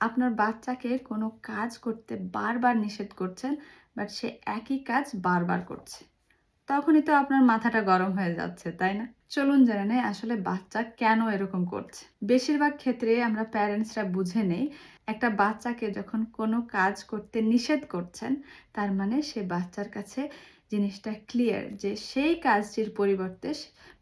আপনার বাচ্চাকে কোনো কাজ করতে বারবার নিষেধ করছেন, বাট সে একই কাজ বারবার করছে। তখনই তো আপনার মাথাটা গরম হয়ে যাচ্ছে, তাই না? চলুন জেনে নেই আসলে বাচ্চা কেন এরকম করছে। বেশিরভাগ ক্ষেত্রে আমরা প্যারেন্টসরা বুঝে নেই, একটা বাচ্চাকে যখন কোনো কাজ করতে নিষেধ করছেন, তার মানে সে বাচ্চার কাছে জিনিসটা ক্লিয়ার যে সেই কাজটির পরিবর্তে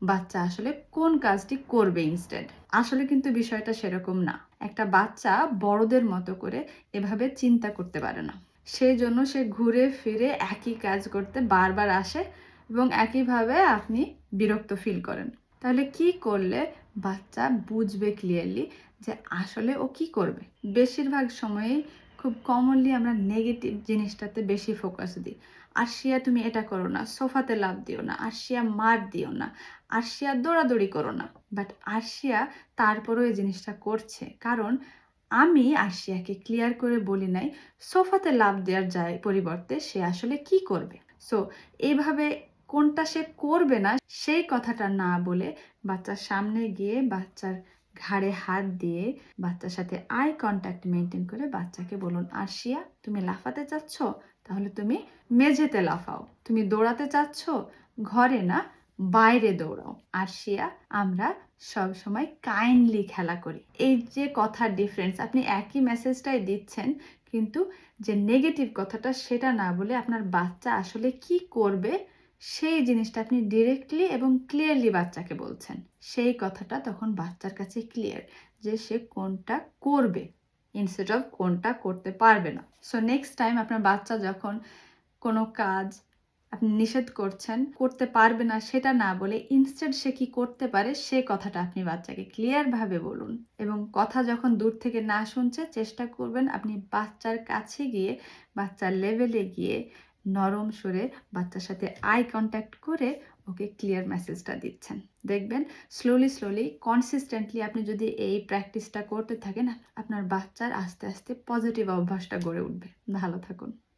বাচ্চা আসলে কোন কাজটি করবে ইনস্টেড আসলে কিন্তু বিষয়টা সেরকম না। একটা বাচ্চা বড়দের মতো করে এভাবে চিন্তা করতে পারে না। সেই জন্য সে ঘুরে ফিরে একই কাজ করতে বারবার আসে এবং একইভাবে আপনি বিরক্ত ফিল করেন। তাহলে কি করলে বাচ্চা বুঝবে ক্লিয়ারলি যে আসলে ও কি করবে? বেশিরভাগ সময়েই খুব কমনলি আমরা নেগেটিভ জিনিসটাতে বেশি ফোকাস দিই। আরশিয়া তুমি এটা করো না, সোফাতে লাভ দিও না, আরশিয়া মার দিও না, আরশিয়া দৌড়াদৌড়ি করো না। বাট আরশিয়া তারপরও এই জিনিসটা করছে। কারণ আমি আরশিয়াকে ক্লিয়ার করে বলি নাই, সোফাতে লাভ দেওয়ার যায় পরিবর্তে সে আসলে কি করবে? সো এইভাবে কোনটা সে করবে না, সেই কথাটা না বলে বাচ্চার সামনে গিয়ে বাচ্চার ঘাড়ে হাত দিয়ে বাচ্চার সাথে আই কন্ট্যাক্ট মেনটেন করে বাচ্চাকে বলুন, আরশিয়া, তুমি লাফাতে চাচ্ছ? তাহলে তুমি মেঝেতে লাফাও। তুমি দৌড়াতে চাচ্ছ? ঘরে না, বাইরে দৌড়াও। আরশিয়া, আমরা সব সময় কাইন্ডলি খেলা করি। এই যে কথার ডিফারেন্স আপনি একই মেসেজটাই দিচ্ছেন, কিন্তু যে নেগেটিভ কথাটা, সেটা না বলে আপনার বাচ্চা আসলে কি করবে সেই জিনিসটা আপনি ডিরেক্টলি এবং ক্লিয়ারলি বাচ্চাকে বলছেন। সেই কথাটা তখন বাচ্চার কাছে ক্লিয়ার যে সে কোনটা করবে ইনস্টেড অফ কোনটা করতে পারবে না। সো নেক্সট টাইম আপনার বাচ্চা যখন কোনো কাজ আপনি নিষেধ করছেন, করতে পারবে না সেটা না বলে ইনস্টেড সে কি করতে পারে সে কথাটা আপনি বাচ্চাকে ক্লিয়ারভাবে বলুন এবং কথা যখন দূর থেকে না শুনছে চেষ্টা করবেন আপনি বাচ্চার কাছে গিয়ে, বাচ্চার লেভেলে গিয়ে নরম সুরে বাচ্চার সাথে আই কন্ট্যাক্ট করে ওকে ক্লিয়ার মেসেজটা দিচ্ছেন। দেখবেন স্লোলি স্লোলি কনসিস্টেন্টলি আপনি যদি এই প্র্যাকটিসটা করতে থাকেন, আপনার বাচ্চার আস্তে আস্তে পজিটিভ অভ্যাসটা গড়ে উঠবে। ভালো থাকুন।